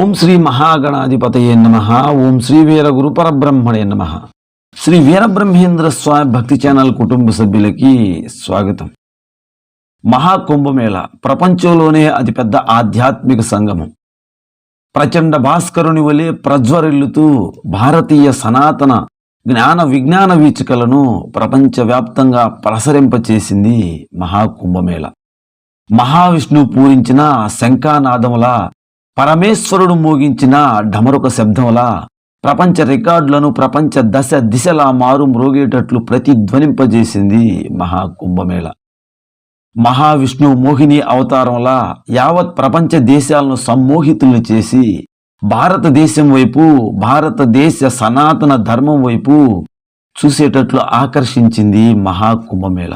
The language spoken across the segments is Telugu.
ఓం శ్రీ మహాగణాధిపతయే నమ. ఓం శ్రీ వీర గురు పరబ్రహ్మణే నమ. శ్రీ వీరబ్రహ్మేంద్ర స్వామి భక్తి ఛానల్ కుటుంబ సభ్యులకి స్వాగతం. మహాకుంభమేళ ప్రపంచంలోనే అతిపెద్ద ఆధ్యాత్మిక సంగమం. ప్రచండ భాస్కరుని వలె ప్రజ్వరిల్లుతూ భారతీయ సనాతన జ్ఞాన విజ్ఞాన వీచికలను ప్రపంచవ్యాప్తంగా ప్రసరింపచేసింది మహాకుంభమేళ. మహావిష్ణువు పూరించిన శంఖానాదముల పరమేశ్వరుడు మోగించిన ఢమరుక శబ్దంలా ప్రపంచ రికార్డులను ప్రపంచ దశ దిశలా మారు మ్రోగేటట్లు ప్రతిధ్వనింపజేసింది మహాకుంభమేళ. మహావిష్ణువు మోహిని అవతారంలా యావత్ ప్రపంచ దేశాలను సమ్మోహితులను చేసి భారతదేశం వైపు భారతదేశ సనాతన ధర్మం వైపు చూసేటట్లు ఆకర్షించింది మహాకుంభమేళ.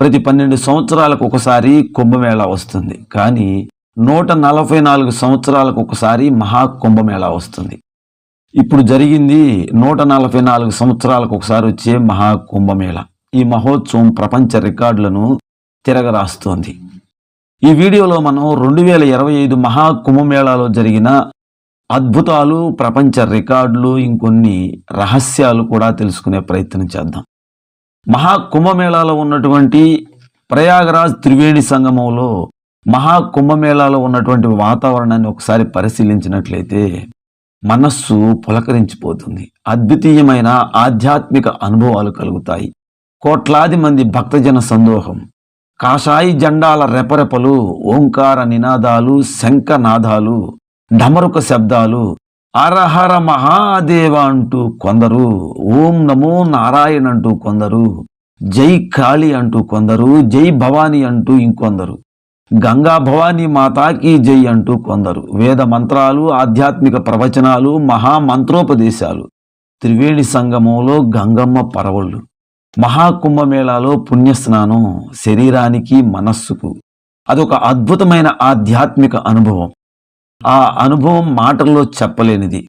ప్రతి పన్నెండు సంవత్సరాలకు ఒకసారి కుంభమేళ వస్తుంది. కానీ నూట నలభై నాలుగు సంవత్సరాలకు ఒకసారి మహాకుంభమేళా వస్తుంది. ఇప్పుడు జరిగింది నూట నలభై నాలుగు సంవత్సరాలకు ఒకసారి వచ్చే మహాకుంభమేళ. ఈ మహోత్సవం ప్రపంచ రికార్డులను తిరగరాస్తోంది. ఈ వీడియోలో మనం రెండు వేల ఇరవై ఐదు మహాకుంభమేళాలో జరిగిన అద్భుతాలు ప్రపంచ రికార్డులు ఇంకొన్ని రహస్యాలు కూడా తెలుసుకునే ప్రయత్నం చేద్దాం. మహాకుంభమేళాలో ఉన్నటువంటి ప్రయాగరాజ్ త్రివేణి సంగమంలో మహాకుంభమేళాలో ఉన్నటువంటి వాతావరణాన్ని ఒకసారి పరిశీలించినట్లయితే మనస్సు పులకరించిపోతుంది. అద్వితీయమైన ఆధ్యాత్మిక అనుభవాలు కలుగుతాయి. కోట్లాది మంది భక్తజన సందోహం. కాషాయి జెండాల రెపరెపలు ఓంకార నినాదాలు శంఖనాదాలు ఢమరుక శబ్దాలు అరహర మహాదేవ అంటూ కొందరు ఓం నమో నారాయణ అంటూ కొందరు జై కాళి అంటూ కొందరు జై భవానీ అంటూ ఇంకొందరు. గంగా భవానీ మాతాకి జై అంటూ కొందరు వేద మంత్రాలు ఆధ్యాత్మిక ప్రవచనాలు మహామంత్రోపదేశాలు త్రివేణి సంగమంలో గంగమ్మ పరవళ్ళు. మహాకుంభమేళాలో పుణ్యస్నానం శరీరానికి మనస్సుకు. అదొక అద్భుతమైన ఆధ్యాత్మిక అనుభవం. ఆ అనుభవం మాటల్లో చెప్పలేనిది.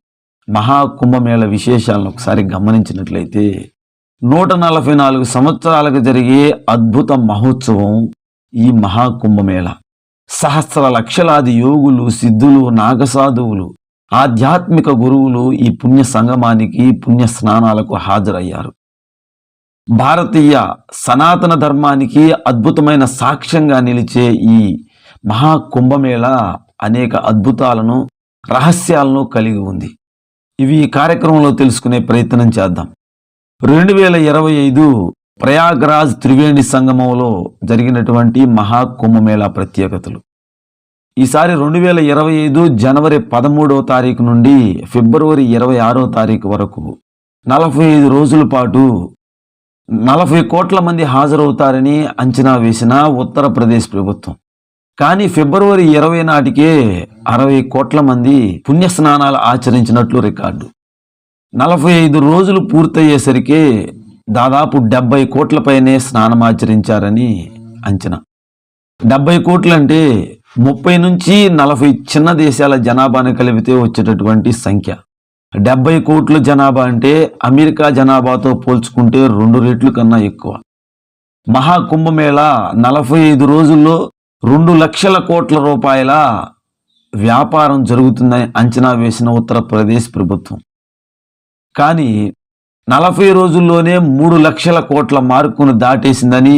మహాకుంభమేళ విశేషాలను ఒకసారి గమనించినట్లయితే నూట నలభై నాలుగు సంవత్సరాలకు జరిగే అద్భుత మహోత్సవం ఈ మహాకుంభమేళ. సహస్ర లక్షలాది యోగులు సిద్ధులు నాగసాధువులు ఆధ్యాత్మిక గురువులు ఈ పుణ్య సంగమానికి పుణ్య స్నానాలకు హాజరయ్యారు. భారతీయ సనాతన ధర్మానికి అద్భుతమైన సాక్ష్యంగా నిలిచే ఈ మహాకుంభమేళ అనేక అద్భుతాలను రహస్యాలను కలిగి ఉంది. ఇవి ఈ కార్యక్రమంలో తెలుసుకునే ప్రయత్నం చేద్దాం. రెండు వేల ఇరవై ఐదు ప్రయాగ్రాజ్ త్రివేణి సంగమంలో జరిగినటువంటి మహాకుంభమేళా ప్రత్యేకతలు. ఈసారి రెండు వేల ఇరవై ఐదు జనవరి పదమూడవ తారీఖు నుండి ఫిబ్రవరి ఇరవై ఆరో తారీఖు వరకు నలభై ఐదు రోజుల పాటు నలభై కోట్ల మంది హాజరవుతారని అంచనా వేసిన ఉత్తరప్రదేశ్ ప్రభుత్వం. కానీ ఫిబ్రవరి ఇరవై నాటికే అరవై కోట్ల మంది పుణ్యస్నానాలు ఆచరించినట్లు రికార్డు. నలభై ఐదు రోజులు పూర్తయ్యేసరికి దాదాపు డెబ్బై కోట్లపైనే స్నానమాచరించారని అంచనా. డెబ్బై కోట్లంటే ముప్పై నుంచి నలభై చిన్న దేశాల జనాభాని కలిపితే వచ్చేటటువంటి సంఖ్య. డెబ్బై కోట్ల జనాభా అంటే అమెరికా జనాభాతో పోల్చుకుంటే రెండు రెట్లు కన్నా ఎక్కువ. మహాకుంభమేళ నలభై ఐదు రోజుల్లో రెండు లక్షల కోట్ల రూపాయల వ్యాపారం జరుగుతుందని అంచనా వేసిన ఉత్తరప్రదేశ్ ప్రభుత్వం. కానీ నలభై రోజుల్లోనే మూడు లక్షల కోట్ల మార్కును దాటేసిందని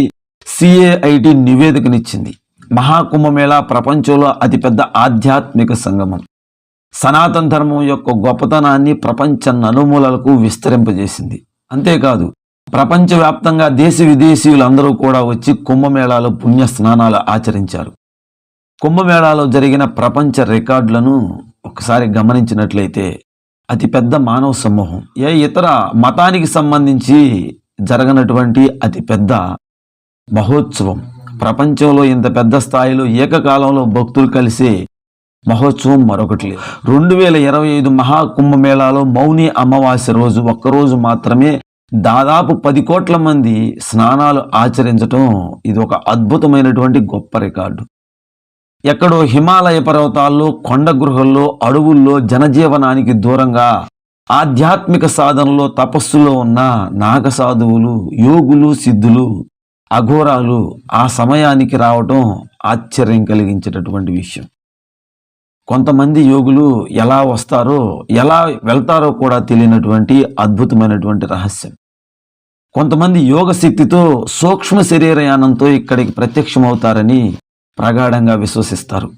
సిఏఐటి నివేదికనిచ్చింది. మహాకుంభమేళా ప్రపంచంలో అతిపెద్ద ఆధ్యాత్మిక సంగమం. సనాతన ధర్మం యొక్క గొప్పతనాన్ని ప్రపంచ నలుమూలలకు విస్తరింపజేసింది. అంతేకాదు ప్రపంచవ్యాప్తంగా దేశ విదేశీయులందరూ కూడా వచ్చి కుంభమేళాలో పుణ్య స్నానాలు ఆచరించారు. కుంభమేళాలో జరిగిన ప్రపంచ రికార్డులను ఒకసారి గమనించినట్లయితే అతిపెద్ద మానవ సమూహం. ఏ ఇతర మతానికి సంబంధించి జరగనటువంటి అతిపెద్ద మహోత్సవం. ప్రపంచంలో ఇంత పెద్ద స్థాయిలో ఏకకాలంలో భక్తులు కలిసే మహోత్సవం మరొకటి లేదు. రెండు వేల ఇరవై ఐదు మహాకుంభమేళాలో మౌని అమావాస్య రోజు ఒక్కరోజు మాత్రమే దాదాపు పది కోట్ల మంది స్నానాలు ఆచరించటం ఇది ఒక అద్భుతమైనటువంటి గొప్ప రికార్డు. ఎక్కడో హిమాలయ పర్వతాల్లో కొండ గృహల్లో అడవుల్లో జనజీవనానికి దూరంగా ఆధ్యాత్మిక సాధనలో తపస్సులో ఉన్న నాగసాధువులు యోగులు సిద్ధులు అఘోరాలు ఆ సమయానికి రావటం ఆశ్చర్యం కలిగించేటటువంటి విషయం. కొంతమంది యోగులు ఎలా వస్తారో ఎలా వెళ్తారో కూడా తెలియనటువంటి అద్భుతమైనటువంటి రహస్యం. కొంతమంది యోగ శక్తితో సూక్ష్మ శరీరయానంతో ఇక్కడికి ప్రత్యక్షమవుతారని ప్రగాఢంగా విశ్వసిస్తారు.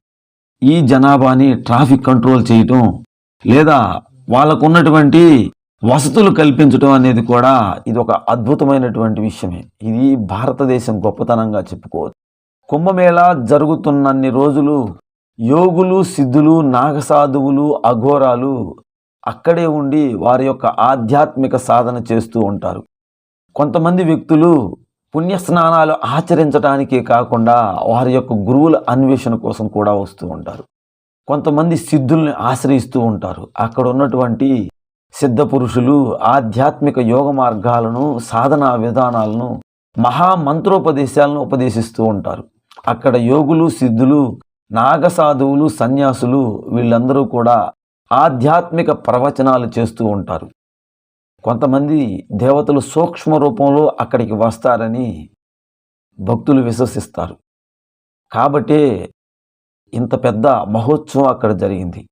ఈ జనాభాని ట్రాఫిక్ కంట్రోల్ చేయటం లేదా వాళ్ళకున్నటువంటి వసతులు కల్పించడం అనేది కూడా ఇది ఒక అద్భుతమైనటువంటి విషయమే. ఇది భారతదేశం గొప్పతనంగా చెప్పుకోవచ్చు. కుంభమేళ జరుగుతున్నన్ని రోజులు యోగులు సిద్ధులు నాగసాధువులు అఘోరాలు అక్కడే ఉండి వారి యొక్క ఆధ్యాత్మిక సాధన చేస్తూ ఉంటారు. కొంతమంది వ్యక్తులు పుణ్యస్నానాలు ఆచరించడానికే కాకుండా వారి యొక్క గురువుల అన్వేషణ కోసం కూడా వస్తూ ఉంటారు. కొంతమంది సిద్ధుల్ని ఆశ్రయిస్తూ ఉంటారు. అక్కడ ఉన్నటువంటి సిద్ధ పురుషులు ఆధ్యాత్మిక యోగ మార్గాలను సాధనా విధానాలను మహామంత్రోపదేశాలను ఉపదేశిస్తూ ఉంటారు. అక్కడ యోగులు సిద్ధులు నాగసాధువులు సన్యాసులు వీళ్ళందరూ కూడా ఆధ్యాత్మిక ప్రవచనాలు చేస్తూ ఉంటారు. కొంతమంది దేవతలు సూక్ష్మ రూపంలో అక్కడికి వస్తారని భక్తులు విశ్వసిస్తారు. కాబట్టే ఇంత పెద్ద మహోత్సవం అక్కడ జరిగింది.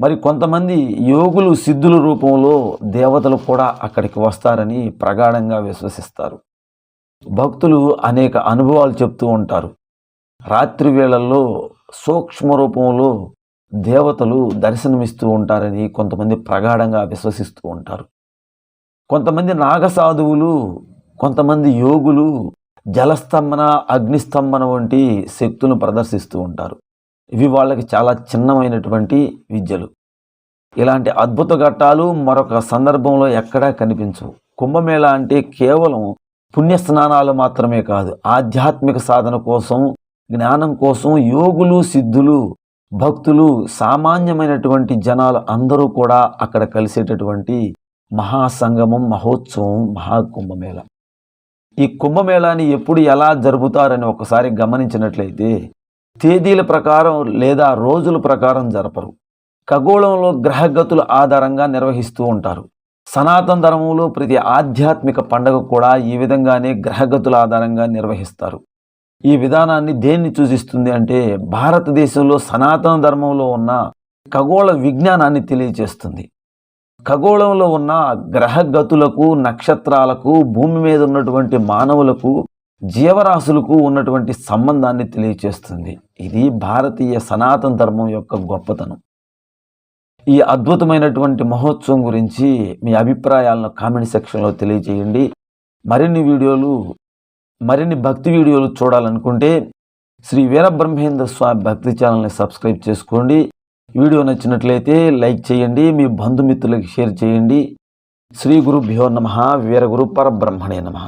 మరి కొంతమంది యోగులు సిద్ధుల రూపంలో దేవతలు కూడా అక్కడికి వస్తారని ప్రగాఢంగా విశ్వసిస్తారు. భక్తులు అనేక అనుభవాలు చెప్తూ ఉంటారు. రాత్రి వేళల్లో సూక్ష్మ రూపంలో దేవతలు దర్శనమిస్తూ ఉంటారని కొంతమంది ప్రగాఢంగా విశ్వసిస్తూ ఉంటారు. కొంతమంది నాగసాధువులు కొంతమంది యోగులు జలస్తంభన అగ్నిస్తంభన వంటి శక్తులను ప్రదర్శిస్తూ ఉంటారు. ఇవి వాళ్ళకి చాలా చిన్నమైనటువంటి విద్యలు. ఇలాంటి అద్భుత ఘట్టాలు మరొక సందర్భంలో ఎక్కడా కనిపించవు. కుంభమేళ అంటే కేవలం పుణ్య స్నానాలు మాత్రమే కాదు ఆధ్యాత్మిక సాధన కోసం జ్ఞానం కోసం యోగులు సిద్ధులు భక్తులు సామాన్యమైనటువంటి జనాలు అందరూ కూడా అక్కడ కలిసేటటువంటి మహాసంగమం మహోత్సవం మహాకుంభమేళ. ఈ కుంభమేళాని ఎప్పుడు ఎలా జరుపుతారని ఒకసారి గమనించినట్లయితే తేదీల ప్రకారం లేదా రోజుల ప్రకారం జరపరు. ఖగోళంలో గ్రహగతుల ఆధారంగా నిర్వహిస్తూ ఉంటారు. సనాతన ధర్మంలో ప్రతి ఆధ్యాత్మిక పండగ కూడా ఈ విధంగానే గ్రహగతుల ఆధారంగా నిర్వహిస్తారు. ఈ విధానాన్ని దేన్ని సూచిస్తుంది అంటే భారతదేశంలో సనాతన ధర్మంలో ఉన్న ఖగోళ విజ్ఞానాన్ని తెలియజేస్తుంది ఖగోళంలో ఉన్న గ్రహగతులకు నక్షత్రాలకు భూమి మీద ఉన్నటువంటి మానవులకు జీవరాశులకు ఉన్నటువంటి సంబంధాన్ని తెలియచేస్తుంది. ఇది భారతీయ సనాతన ధర్మం యొక్క గొప్పతనం. ఈ అద్భుతమైనటువంటి మహోత్సవం గురించి మీ అభిప్రాయాలను కామెంట్ సెక్షన్లో తెలియజేయండి. మరిన్ని వీడియోలు మరిన్ని భక్తి వీడియోలు చూడాలనుకుంటే శ్రీ వీరబ్రహ్మేంద్ర స్వామి భక్తి ఛానల్ని సబ్స్క్రైబ్ చేసుకోండి. వీడియో నచ్చినట్లయితే లైక్ చేయండి మీ బంధుమిత్రులకు షేర్ చేయండి. శ్రీ గురుభ్యో నమ వీరగురు పరబ్రహ్మణే నమ.